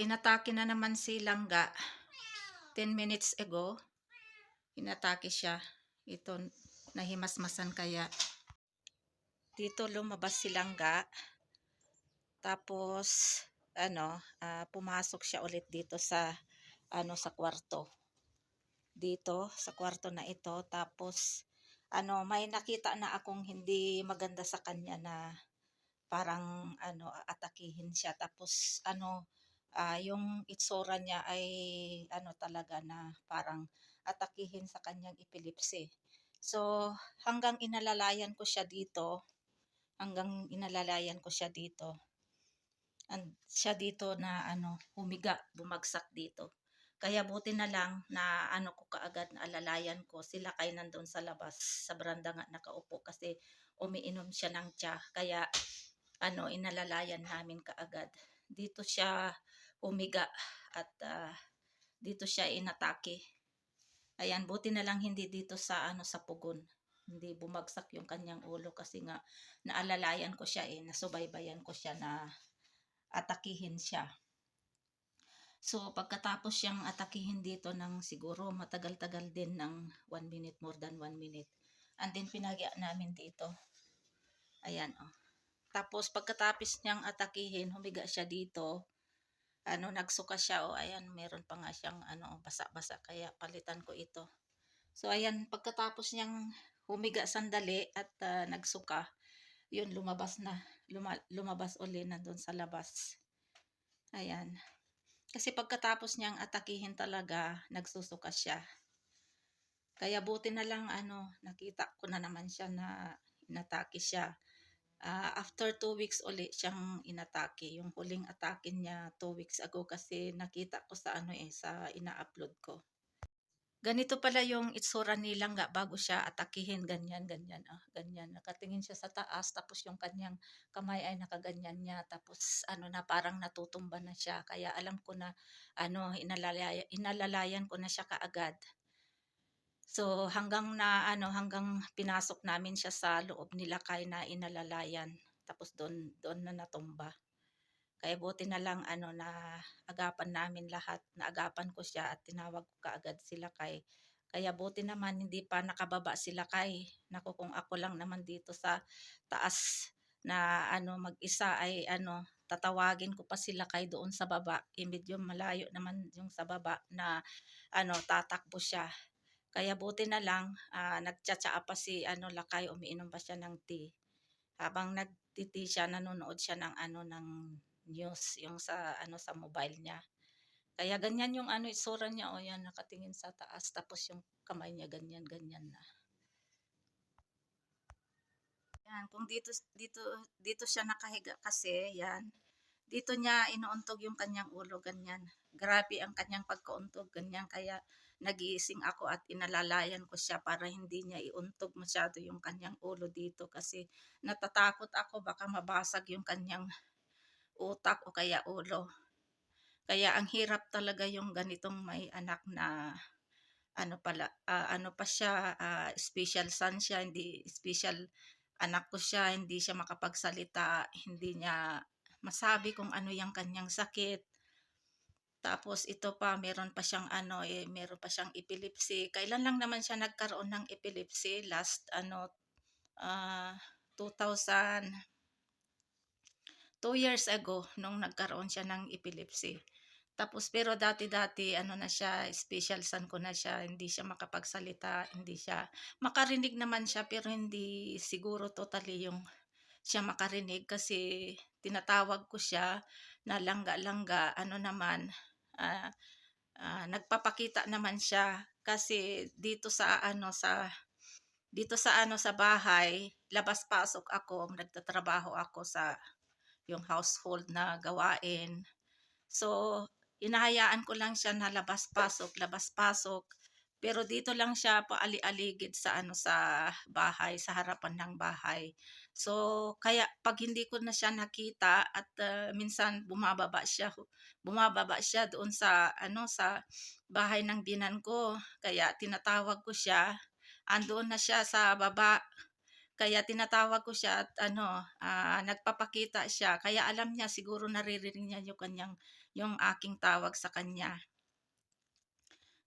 inatake na naman si Langga 10 minutes ago. Inatake siya. Ito, nahimasmasan kaya. Dito lumabas si Langga. Tapos, ano, ah, pumasok siya ulit dito sa, ano, sa kwarto. Dito, sa kwarto na ito. Tapos, ano, may nakita na akong hindi maganda sa kanya na parang, ano, atakihin siya. Tapos, ano, ah, yung itsura niya ay, ano talaga na parang atakihin sa kanyang epilepsy. So, hanggang inalalayan ko siya dito, hanggang inalalayan ko siya dito, and siya dito na ano, humiga, bumagsak dito. Kaya buti na lang na ano ko kaagad na alalayan ko, sila kay nandun sa labas, sa beranda nga nakaupo kasi umiinom siya ng tsa. Kaya ano, inalalayan namin kaagad. Dito siya umiga at ah, dito siya inatake. Ayan, buti na lang hindi dito sa ano sa pugon. Hindi bumagsak yung kanyang ulo kasi nga naalalayan ko siya eh, nasubaybayan ko siya na atakihin siya. So, pagkatapos siyang atakihin dito ng siguro matagal-tagal din ng 1 minute, more than 1 minute. And then, pinagya namin dito. Ayan, oh. Tapos, pagkatapos niyang atakihin, humiga siya dito. Ano, nagsuka siya, oh. Ayan, meron pa nga siyang, ano, basa-basa. Kaya, palitan ko ito. So, ayan, pagkatapos niyang humiga sandali at ah, nagsuka, yun, lumabas na. Luma- lumabas uli na doon sa labas. Ayan. Kasi pagkatapos niyang atakihin talaga, nagsusuka siya. Kaya buti na lang, ano, nakita ko na naman siya na inatake siya. Ah, after two weeks uli siyang inatake. Yung huling atake niya two weeks ago kasi nakita ko sa ano eh, sa ina-upload ko. Ganito pala yung itsura ni Langga bago siya atakihin, ganyan, ganyan, ah, ganyan. Nakatingin siya sa taas, tapos yung kanyang kamay ay nakaganyan niya, tapos ano na, parang natutumba na siya. Kaya alam ko na, ano, inalalaya, inalalayan ko na siya kaagad. So, hanggang na, ano, hanggang pinasok namin siya sa loob nila kay na inalalayan. Tapos doon, doon na natumba. Kaya buti na lang ano na agapan namin lahat, naagapan ko siya at tinawag ko kaagad sila kay. Kaya buti naman hindi pa nakababa sila kay. Naku kung ako lang naman dito sa taas na ano mag-isa ay ano tatawagin ko pa sila kay doon sa baba. Eh, medyo malayo naman yung sa baba na ano tatakbo siya. Kaya buti na lang ah, nagtsatsaa pa si ano Lakay umiinom pa siya ng tea. Habang nagtiti siya nanonood siya ng ano ng news yung sa ano sa mobile niya. Kaya ganyan yung ano itsura niya o yan nakatingin sa taas tapos yung kamay niya ganyan ganyan na. Yan, kung dito dito dito siya nakahiga kasi yan. Dito niya inuuntog yung kanyang ulo ganyan. Grabe ang kanyang pagkauntog ganyan kaya nagiising ako at inalalayan ko siya para hindi niya iuntog masyado yung kanyang ulo dito kasi natatakot ako baka mabasag yung kanyang utak o kaya ulo. Kaya ang hirap talaga yung ganitong may anak na ano pala, ah, ano pa siya, ah, special son siya, hindi special anak ko siya, hindi siya makapagsalita, hindi niya masabi kung ano yung kanyang sakit. Tapos ito pa, meron pa siyang ano, eh, meron pa siyang epilepsy. Kailan lang naman siya nagkaroon ng epilepsy? Last ano, ah, 2000 two years ago nung nagkaroon siya ng epilepsy. Tapos pero dati-dati ano na siya, special son ko na siya, hindi siya makapagsalita, hindi siya makarinig naman siya pero hindi siguro totally yung siya makarinig kasi tinatawag ko siya na langga-langga, ano naman, ah, ah, nagpapakita naman siya kasi dito sa ano sa dito sa ano sa bahay, labas-pasok ako, nagtatrabaho ako sa yung household na gawain. So, inahayaan ko lang siya na labas-pasok, labas-pasok. Pero dito lang siya paali-aligid sa ano sa bahay, sa harapan ng bahay. So, kaya pag hindi ko na siya nakita at uh, minsan bumababa siya, bumababa siya doon sa ano sa bahay ng binan ko. Kaya tinatawag ko siya. Andoon na siya sa baba kaya tinatawag ko siya at ano, ah, nagpapakita siya. Kaya alam niya siguro naririnig niya yung kanyang yung aking tawag sa kanya.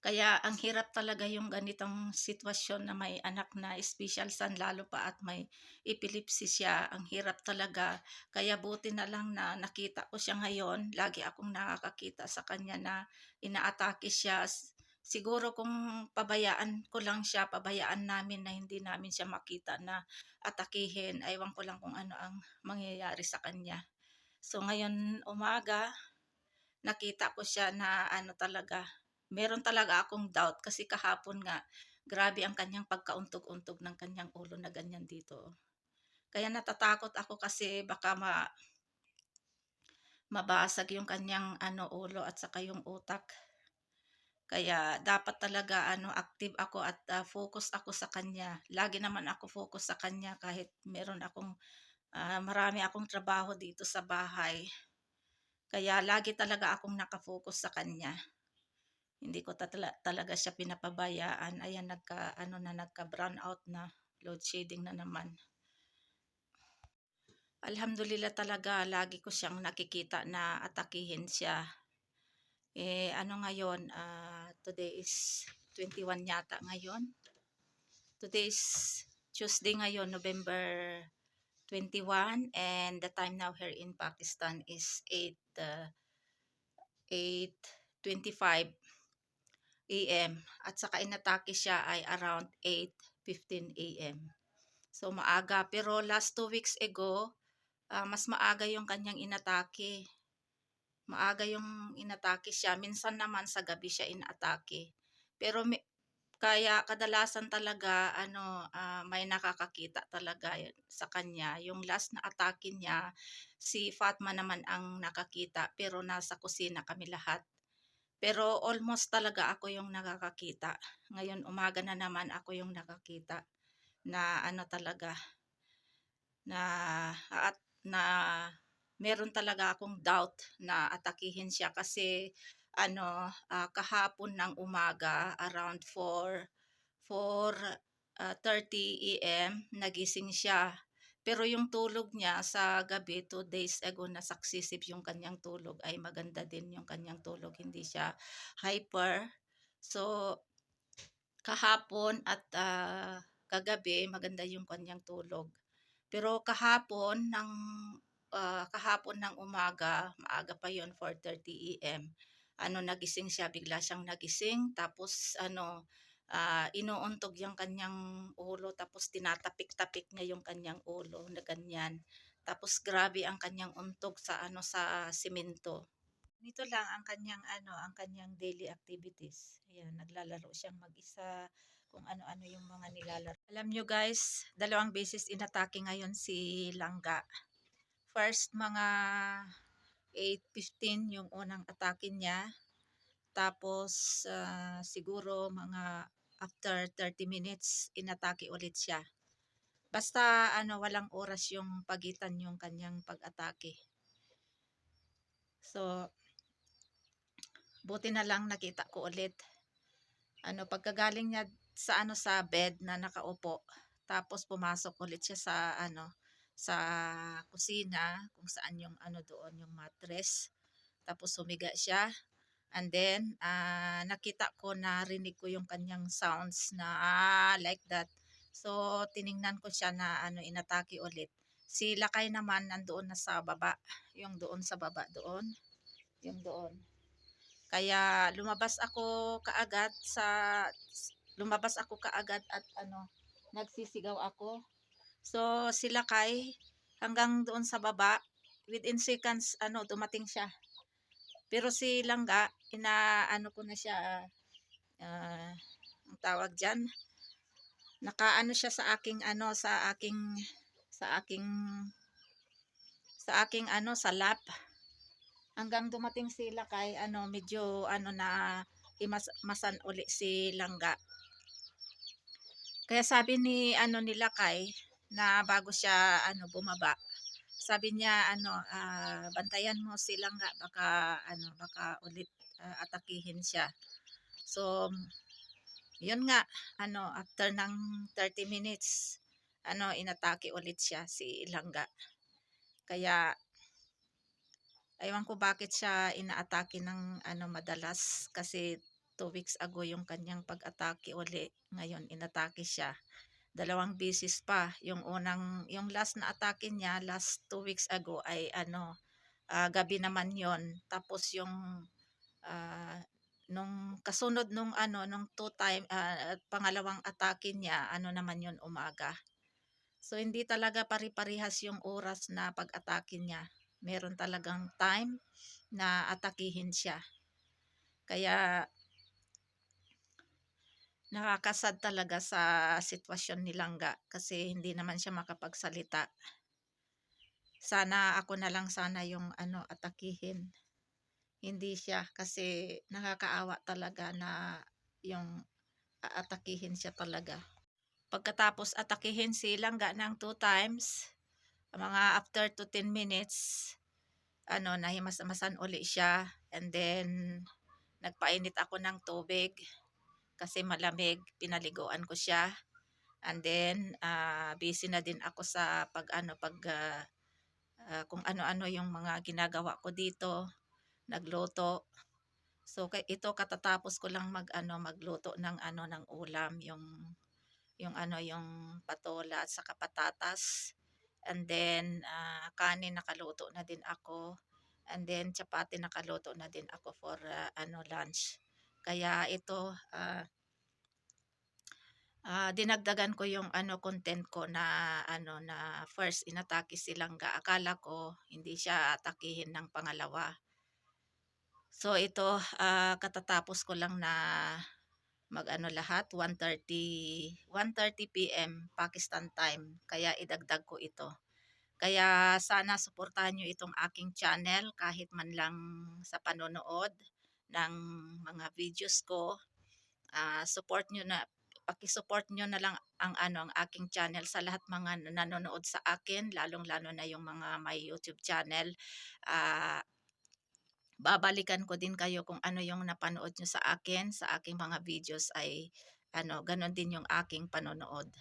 Kaya ang hirap talaga yung ganitong sitwasyon na may anak na special son lalo pa at may epilepsy siya. Ang hirap talaga. Kaya buti na lang na nakita ko siya ngayon. Lagi akong nakakakita sa kanya na inaatake siya. Siguro kung pabayaan ko lang siya, pabayaan namin na hindi namin siya makita na atakihin. Aywan ko lang kung ano ang mangyayari sa kanya. So ngayon umaga, nakita ko siya na ano talaga, meron talaga akong doubt kasi kahapon nga, grabe ang kanyang pagkauntog-untog ng kanyang ulo na ganyan dito. Kaya natatakot ako kasi baka ma mabasag yung kanyang ano ulo at saka yung utak. Kaya dapat talaga ano active ako at uh, focus ako sa kanya. Lagi naman ako focus sa kanya kahit meron akong uh, marami akong trabaho dito sa bahay. Kaya lagi talaga akong nakafocus sa kanya. Hindi ko tatala, talaga siya pinapabayaan. Ayan, nagka, ano na, nagka brown out na. Load shedding na naman. Alhamdulillah talaga, lagi ko siyang nakikita na atakihin siya. Eh, ano ngayon, uh, today is 21 yata ngayon. Today is Tuesday ngayon, November 21 and the time now here in Pakistan is 8 uh, 8.25 a.m. At saka inatake siya ay around 8.15 a.m. So maaga. Pero last two weeks ago, uh, mas maaga yung kanyang inatake. Maaga yung inatake siya. Minsan naman sa gabi siya inatake. Pero may, kaya kadalasan talaga ano uh, may nakakakita talaga sa kanya. Yung last na atake niya, si Fatma naman ang nakakita pero nasa kusina kami lahat. Pero almost talaga ako yung nakakakita. Ngayon umaga na naman ako yung nakakita na ano talaga na at na meron talaga akong doubt na atakihin siya kasi ano uh, kahapon ng umaga around 4 4 uh, 30 AM nagising siya pero yung tulog niya sa gabi, two days ago na successive yung kanyang tulog ay maganda din yung kanyang tulog. Hindi siya hyper. So, kahapon at uh, kagabi, maganda yung kanyang tulog. Pero kahapon ng uh, kahapon ng umaga, maaga pa yon 4:30 AM. Ano nagising siya, bigla siyang nagising tapos ano uh, inuuntog yung kanyang ulo tapos tinatapik-tapik niya yung kanyang ulo na ganyan. Tapos grabe ang kanyang untog sa ano sa simento. Nito lang ang kanyang ano, ang kanyang daily activities. Ayan, naglalaro siyang mag-isa kung ano-ano yung mga nilalaro. Alam nyo guys, dalawang beses inatake ngayon si Langga. First mga 8.15 yung unang atake niya. Tapos uh, siguro mga after 30 minutes inatake ulit siya. Basta ano walang oras yung pagitan yung kanyang pag-atake. So buti na lang nakita ko ulit. Ano pagkagaling niya sa ano sa bed na nakaupo tapos pumasok ulit siya sa ano sa kusina kung saan yung ano doon yung mattress tapos humiga siya And then, uh, nakita ko, narinig ko yung kanyang sounds na ah, like that. So, tiningnan ko siya na ano, inatake ulit. Si Lakay naman nandoon na sa baba. Yung doon sa baba doon. Yung doon. Kaya lumabas ako kaagad sa lumabas ako kaagad at ano nagsisigaw ako. So si Lakay hanggang doon sa baba within seconds ano dumating siya. Pero si Langga, inaano ko na siya, uh, ang tawag diyan. Nakaano siya sa aking ano, sa aking, sa aking, sa aking ano, sa lap. Hanggang dumating sila kay ano, medyo ano na, imasan uli si Langga. Kaya sabi ni ano nila kay na bago siya ano bumaba sabi niya ano uh, bantayan mo silang nga baka ano baka ulit uh, atakihin siya so yun nga ano after ng 30 minutes ano inatake ulit siya si Ilangga kaya Ewan ko bakit siya inaatake ng ano madalas kasi 2 weeks ago yung kanyang pag-atake uli. Ngayon inatake siya. Dalawang beses pa. Yung unang, yung last na atake niya, last 2 weeks ago ay ano, ah, gabi naman yon Tapos yung ah, nung kasunod nung ano, nung two time, ah, pangalawang atake niya, ano naman yon umaga. So hindi talaga pari-parihas yung oras na pag-atake niya. Meron talagang time na atakihin siya. Kaya nakakasad talaga sa sitwasyon ni Langga kasi hindi naman siya makapagsalita. Sana ako na lang sana yung ano atakihin. Hindi siya kasi nakakaawa talaga na yung aatakihin siya talaga. Pagkatapos atakihin si Langga ng two times, mga after to 10 minutes, ano, nahimas-masan uli siya. And then, nagpainit ako ng tubig kasi malamig, pinaliguan ko siya. And then, uh, busy na din ako sa pag ano, pag uh, uh, kung ano-ano yung mga ginagawa ko dito, nagluto. So ito katatapos ko lang mag ano magluto ng ano ng ulam yung yung ano yung patola at saka patatas. And then uh, kanin nakaluto na din ako. And then chapati nakaluto na din ako for uh, ano lunch. Kaya ito uh, uh, dinagdagan ko yung ano content ko na ano na first inatake silang ga akala ko hindi siya atakihin ng pangalawa. So ito uh, katatapos ko lang na mag ano lahat 1:30 1:30 PM Pakistan time. Kaya idagdag ko ito. Kaya sana suportahan niyo itong aking channel kahit man lang sa panonood ng mga videos ko uh, support niyo na paki-support nyo na lang ang ano ang aking channel sa lahat mga nanonood sa akin, lalong-lalo na yung mga may YouTube channel. Uh, babalikan ko din kayo kung ano yung napanood nyo sa akin, sa aking mga videos ay ano, ganon din yung aking panonood.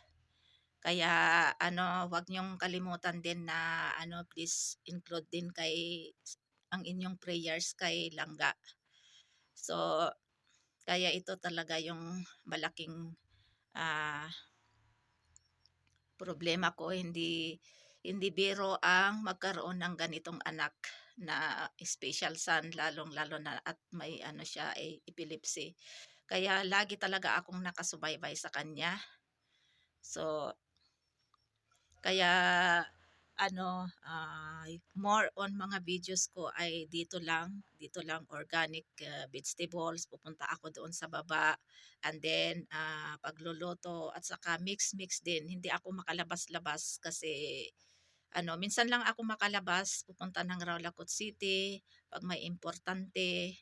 Kaya ano, wag niyong kalimutan din na ano, please include din kay ang inyong prayers kay Langga. So, kaya ito talaga yung malaking uh, problema ko. Hindi hindi biro ang magkaroon ng ganitong anak na special son lalong lalo na at may ano siya eh, epilepsy. Kaya lagi talaga akong nakasubaybay sa kanya. So kaya ano uh, more on mga videos ko ay dito lang dito lang organic uh, vegetables. Pupunta ako doon sa baba and then uh, pagluluto at saka mix mix din. Hindi ako makalabas-labas kasi ano minsan lang ako makalabas pupunta ng Rawlacut City pag may importante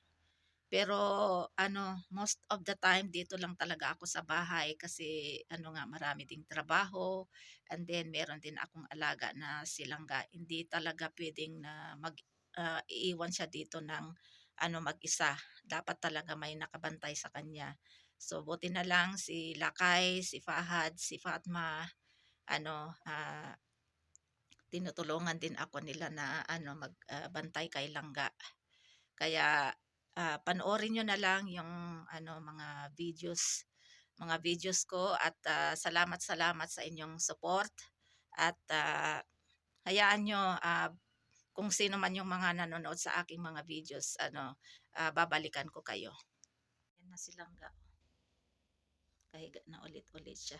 pero ano, most of the time dito lang talaga ako sa bahay kasi ano nga marami ding trabaho and then meron din akong alaga na silangga. Hindi talaga pwedeng na mag uh, iiwan siya dito ng ano mag-isa. Dapat talaga may nakabantay sa kanya. So buti na lang si Lakay, si Fahad, si Fatma ano uh, tinutulungan din ako nila na ano magbantay uh, kay Langga. Kaya uh, panoorin nyo na lang yung ano mga videos mga videos ko at uh, salamat salamat sa inyong support at uh, hayaan nyo uh, kung sino man yung mga nanonood sa aking mga videos ano uh, babalikan ko kayo. Yan na silang ga kahiga na ulit ulit siya